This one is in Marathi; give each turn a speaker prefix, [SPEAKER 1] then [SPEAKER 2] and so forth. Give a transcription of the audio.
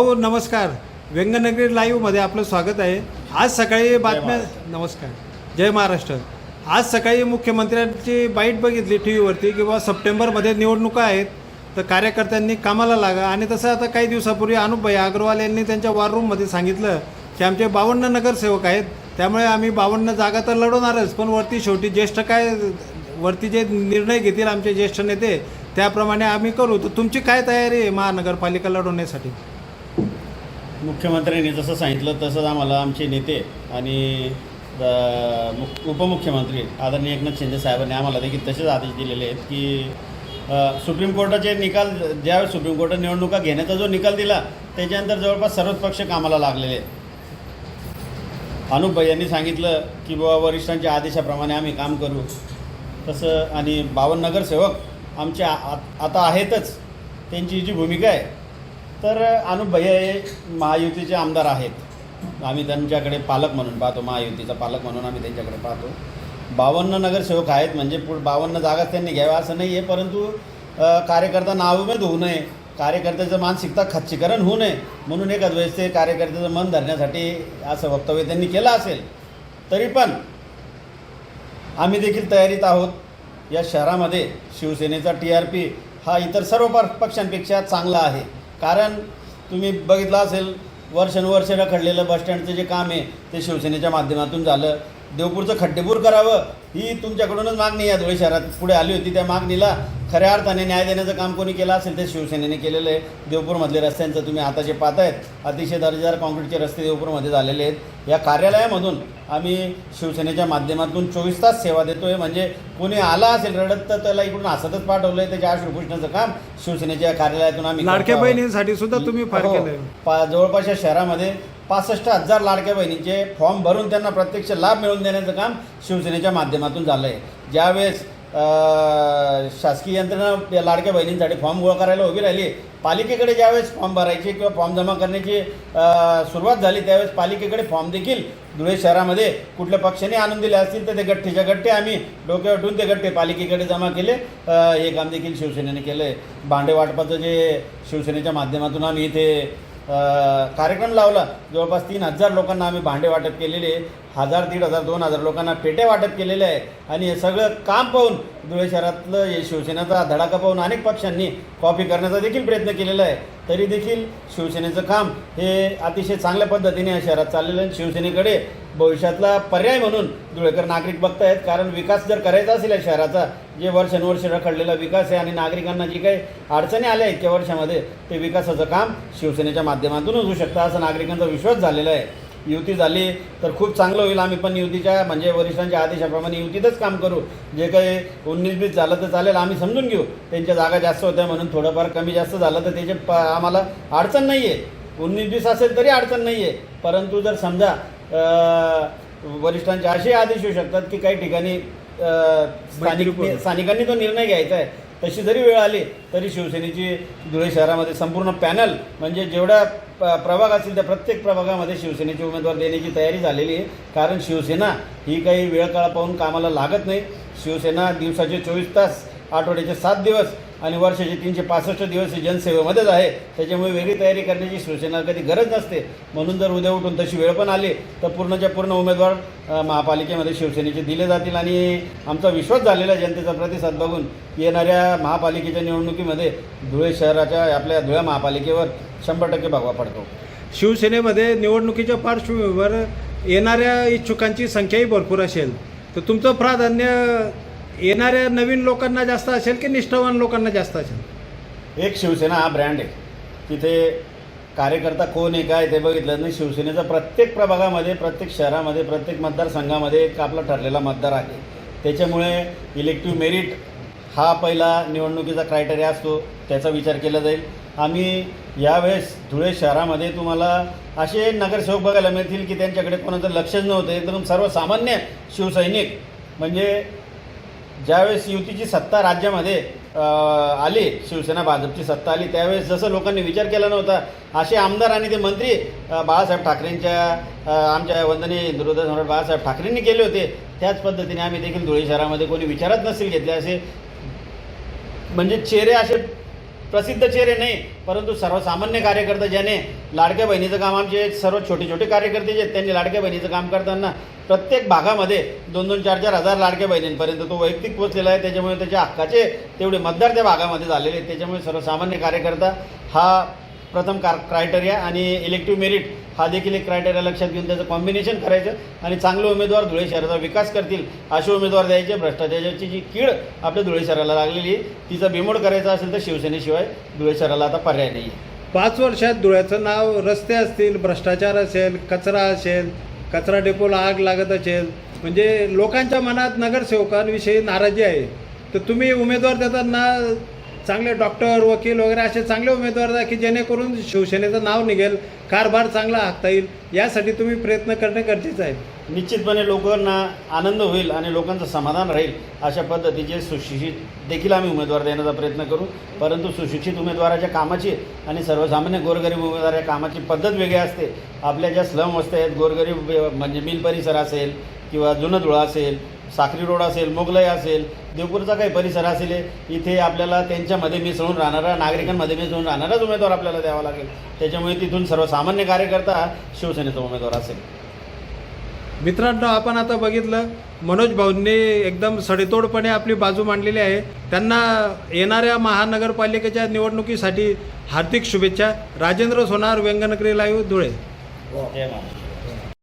[SPEAKER 1] हो नमस्कार. व्यंगनगरी लाईव्हमध्ये आपलं स्वागत आहे. आज सकाळी बातम्या नमस्कार. जय महाराष्ट्र. आज सकाळी मुख्यमंत्र्यांची बाईट बघितली टी व्हीवरती की बाबा सप्टेंबरमध्ये निवडणुका आहेत तर कार्यकर्त्यांनी कामाला लागा. आणि तसं आता काही दिवसापूर्वी अनुपभाई अग्रवाल यांनी त्यांच्या वॉर रूममध्ये सांगितलं की आमचे बावन्न नगरसेवक आहेत. त्यामुळे आम्ही बावन्न जागा तर लढवणारच पण वरती शेवटी ज्येष्ठ काय वरती जे निर्णय घेतील आमचे ज्येष्ठ नेते त्याप्रमाणे आम्ही करू. तर तुमची काय तयारी आहे महानगरपालिका लढवण्यासाठी?
[SPEAKER 2] मुख्यमंत्र्यांनी जसं सांगितलं तसंच आम्हाला आमचे नेते आणि मुख उपमुख्यमंत्री आदरणीय एकनाथ शिंदे साहेबांनी आम्हाला देखील तसेच आदेश दिलेले आहेत की सुप्रीम कोर्टाचे निकाल ज्यावेळेस सुप्रीम कोर्टाने निवडणुका घेण्याचा जो निकाल दिला त्याच्यानंतर जवळपास सर्वच पक्ष कामाला लागलेले आहेत. अनुप यांनी सांगितलं की बाबा वरिष्ठांच्या आदेशाप्रमाणे आम्ही काम करू. तसं आणि बावन नगरसेवक आमच्या आ- आता आहेतच त्यांची जी भूमिका आहे तर अनुप भैया हे महायुतीचे आमदार आहेत. आम्ही त्यांच्याकडे पालक म्हणून पाहतो महायुतीचा पालक म्हणून आम्ही त्यांच्याकडे पाहतो. बावन्न नगरसेवक आहेत म्हणजे पुढ बावन्न जागाच त्यांनी घ्याव्या असं नाही आहे परंतु कार्यकर्ता नावमेद होऊ नये कार्यकर्त्याचं मानसिकता खच्चीकरण होऊ नये म्हणून एक वेळेस ते कार्यकर्त्याचं मन धरण्यासाठी असं वक्तव्य त्यांनी केलं असेल तरी पण आम्ही देखील तयारीत आहोत. या शहरामध्ये शिवसेनेचा टी आर पी हा इतर सर्व पक्षांपेक्षा चांगला आहे. कारण तुम्ही बघितलं असेल वर्षानुवर्ष रखडलेलं बसस्टँडचं जे काम आहे ते शिवसेनेच्या माध्यमातून झालं. देवपूरचं खड्डेपूर करावं ही तुमच्याकडूनच मागणी या धुळे शहरात पुढे आली होती त्या मागणीला खऱ्या अर्थाने न्याय देण्याचं काम कोणी केलं असेल ते शिवसेनेने केलेलं आहे. देवपूरमधले रस्त्यांचं तुम्ही आता जे पाहतायत. अतिशय दर्जेदार काँक्रीटचे रस्ते देवपूरमध्ये झालेले आहेत. या कार्यालयामधून आम्ही शिवसेनेच्या माध्यमातून चोवीस तास सेवा देतो आहे म्हणजे कोणी आला असेल रडत तर त्याला इकडून हसतच पाठवलं आहे त्याच्या आश्रू पुसण्याचं काम शिवसेनेच्या कार्यालयातून आम्ही
[SPEAKER 1] लाडक्या. बहिणींसाठी सुद्धा तुम्ही
[SPEAKER 2] हो.
[SPEAKER 1] केलंय.
[SPEAKER 2] पा जवळपास या शहरामध्ये पासष्ट हजार लाडक्या बहिणींचे फॉर्म भरून त्यांना प्रत्यक्ष लाभ मिळवून देण्याचं काम शिवसेनेच्या माध्यमातून झालं आहे ज्यावेळेस शासकीय यंत्रणा या लाडक्या बहिणींसाठी फॉर्म गोळा करायला उभी राहिली पालिकेकडे ज्यावेळेस फॉर्म भरायचे किंवा फॉर्म जमा करण्याची सुरुवात झाली त्यावेळेस पालिकेकडे फॉर्म देखील धुळे शहरामध्ये कुठल्या पक्षाने आणून दिले असतील तर ते गठ्ठेच्या गठ्ठे आम्ही डोक्यावर ठेवून ते गठ्ठे पालिकेकडे जमा केले. हे काम देखील शिवसेनेने केलं आहे भांडे वाटपाचं जे शिवसेनेच्या माध्यमातून आम्ही इथे कार्यक्रम लावला. जवळपास तीन हजार लोकांना आम्ही भांडे वाटप केलेले. आहे. हजार दीड हजार दोन हजार लोकांना पेट्या वाटप केलेले आहे. आणि हे सगळं काम पाहून धुळे शहरातलं हे शिवसेनेचा धडाका पाहून अनेक पक्षांनी कॉपी करण्याचा देखील प्रयत्न केलेला आहे. तरी देखील शिवसेनेचं काम हे अतिशय चांगल्या पद्धतीने या शहरात चाललेलं आहे. शिवसेनेकडे भविष्यातला पर्याय म्हणून धुळेकर नागरिक बघतायत. कारण विकास जर करायचा असेल या शहराचा जे वर्षानुवर्ष रखडलेला विकास आहे आणि नागरिकांना जी काही अडचणी आल्या इतक्या वर्षामध्ये ते विकासाचं काम शिवसेनेच्या माध्यमातूनच होऊ शकतं असं नागरिकांचा विश्वास झालेला आहे. युती झाली तर खूप चांगलं होईल. आम्ही पण युतीच्या म्हणजे वरिष्ठांच्या आदेशाप्रमाणे युतीतच काम करू. जे काही उन्नीस बीस झालं तर चालेल आम्ही समजून घेऊ. त्यांच्या जागा जास्त होत्या म्हणून थोडंफार कमी जास्त झालं तर त्याचे प आम्हाला अडचण नाही आहे उन्नीस बीस असेल तरी अडचण नाही आहे परंतु जर समजा वरिष्ठांचे असे आदेश येऊ शकतात की काही ठिकाणी स्थानिक. स्थानिकांनी तो निर्णय घ्यायचा आहे. तशी जरी वेळ आली तरी शिवसेनेची धुळे शहरामध्ये संपूर्ण पॅनल म्हणजे जेवढा प्रभाग असतील त्या प्रत्येक प्रभागामध्ये शिवसेनेचे उमेदवार देण्याची तयारी झालेली आहे. कारण शिवसेना ही काही वेळ काळ पाहून कामाला लागत नाही. शिवसेना दिवसाचे चोवीस तास आठवड्याचे सात दिवस आणि वर्षाचे तीनशे पासष्ट दिवस हे जनसेवेमध्येच आहे. त्याच्यामुळे वेगळी तयारी करण्याची शिवसेना कधी गरज नसते. म्हणून जर उद्या उठून तशी वेळ पण आली तर पूर्णच्या पूर्ण उमेदवार महापालिकेमध्ये शिवसेनेचे दिले जातील आणि आमचा विश्वास झालेला जनतेचा प्रतिसाद बघून. येणाऱ्या महापालिकेच्या निवडणुकीमध्ये धुळे शहराच्या आपल्या धुळे महापालिकेवर शंभर टक्के भागवा पडतो.
[SPEAKER 1] शिवसेनेमध्ये निवडणुकीच्या पार्श्वभूमीवर येणाऱ्या इच्छुकांची संख्याही भरपूर असेल. तर तुमचं प्राधान्य येणाऱ्या नवीन लोकांना जास्त असेल की निष्ठावान लोकांना जास्त असेल?
[SPEAKER 2] एक शिवसेना हा ब्रँड आहे. तिथे कार्यकर्ता कोण आहे काय ते बघितलं नाही. शिवसेनेचा प्रत्येक प्रभागामध्ये प्रत्येक शहरामध्ये प्रत्येक मतदारसंघामध्ये एक आपला ठरलेला मतदार आहे. त्याच्यामुळे इलेक्टिव्ह मेरिट हा पहिला निवडणुकीचा क्रायटेरिया असतो. त्याचा विचार केला जाईल. आम्ही यावेळेस धुळे शहरामध्ये तुम्हाला असे नगरसेवक बघायला मिळतील की त्यांच्याकडे कोणाचं लक्षच नव्हतं. एकदम सर्वसामान्य शिवसैनिक. म्हणजे ज्यावेळेस युतीची सत्ता राज्यामध्ये आली शिवसेना भाजपची सत्ता आली त्यावेळेस जसं लोकांनी विचार केला नव्हता असे आमदार आणि ते मंत्री बाळासाहेब ठाकरेंच्या आमच्या वंदनीय हृदय सम्राट बाळासाहेब ठाकरेंनी केले होते. त्याच पद्धतीने आम्ही देखील धुळे शहरामध्ये कोणी विचारात नसेल घेतले असे. म्हणजे चेहरे असे प्रसिद्ध चेहरे नाही परंतु सर्वसामान्य कार्यकर्ते ज्याने लाडक्या बहिणीचं काम आमचे सर्व छोटे छोटे कार्यकर्ते जे त्यांनी लाडक्या बहिणीचं काम करताना प्रत्येक भागामध्ये दोन दोन चार चार हजार लाडक्या बहिणींपर्यंत तो वैयक्तिक पोचलेला आहे. त्याच्यामुळे त्याच्या हक्काचे तेवढे मतदार त्या भागामध्ये झालेले आहेत. त्याच्यामुळे सर्वसामान्य कार्यकर्ता हा प्रथम कार क्रायटेरिया आणि इलेक्टिव्ह मेरिट हा देखील एक क्रायटेरिया लक्षात घेऊन त्याचं कॉम्बिनेशन करायचं आणि चांगले उमेदवार धुळे शहराचा विकास करतील असे उमेदवार द्यायचे भ्रष्टाचाराची जी कीड आपल्या धुळे शहराला लागलेली आहे तिचा बिमोड करायचा असेल तर शिवसेनेशिवाय धुळे शहराला आता पर्याय नाही
[SPEAKER 1] पाच वर्षात धुळ्याचं नाव रस्ते असतील भ्रष्टाचार असेल कचरा असेल कचरा डेपोला आग लागत असेल म्हणजे लोकांच्या मनात नगरसेवकांविषयी नाराजी आहे. तर तुम्ही उमेदवार देताना चांगले डॉक्टर वकील वगैरे असे चांगले उमेदवार द्या की जेणेकरून शिवसेनेचं नाव निघेल कारभार चांगला हाकता येईल यासाठी तुम्ही प्रयत्न करणे गरजेचं आहे.
[SPEAKER 2] निश्चितपणे लोकांना आनंद होईल आणि लोकांचं समाधान राहील अशा पद्धतीचे सुशिक्षित देखील आम्ही उमेदवार देण्याचा प्रयत्न करू. परंतु सुशिक्षित उमेदवाराच्या कामाची आणि सर्वसामान्य गोरगरीब उमेदवार या कामाची पद्धत वेगळी असते. आपल्या ज्या स्लम वस्त्या आहेत गोरगरीब म्हणजे मिल परिसर असेल किंवा जुनं धुळा असेल साखरी रोड असेल मोगलाई असेल देवपूरचा काही परिसर असेल इथे आपल्याला त्यांच्यामध्ये मिसळून राहणारा नागरिकांमध्ये मिसळून राहणाराच उमेदवार आपल्याला द्यावा लागेल. त्याच्यामुळे तिथून सर्वसामान्य कार्यकर्ता शिवसेनेचा उमेदवार असेल.
[SPEAKER 1] मित्रांनो आपण आता बघितलं मनोज भाऊंनी एकदम सडेतोडपणे आपली बाजू मांडलेली आहे. त्यांना येणाऱ्या महानगरपालिकेच्या निवडणुकीसाठी हार्दिक शुभेच्छा. राजेंद्र सोनार व्यंगनगरी लाईव्ह धुळे.
[SPEAKER 2] जय महाराज.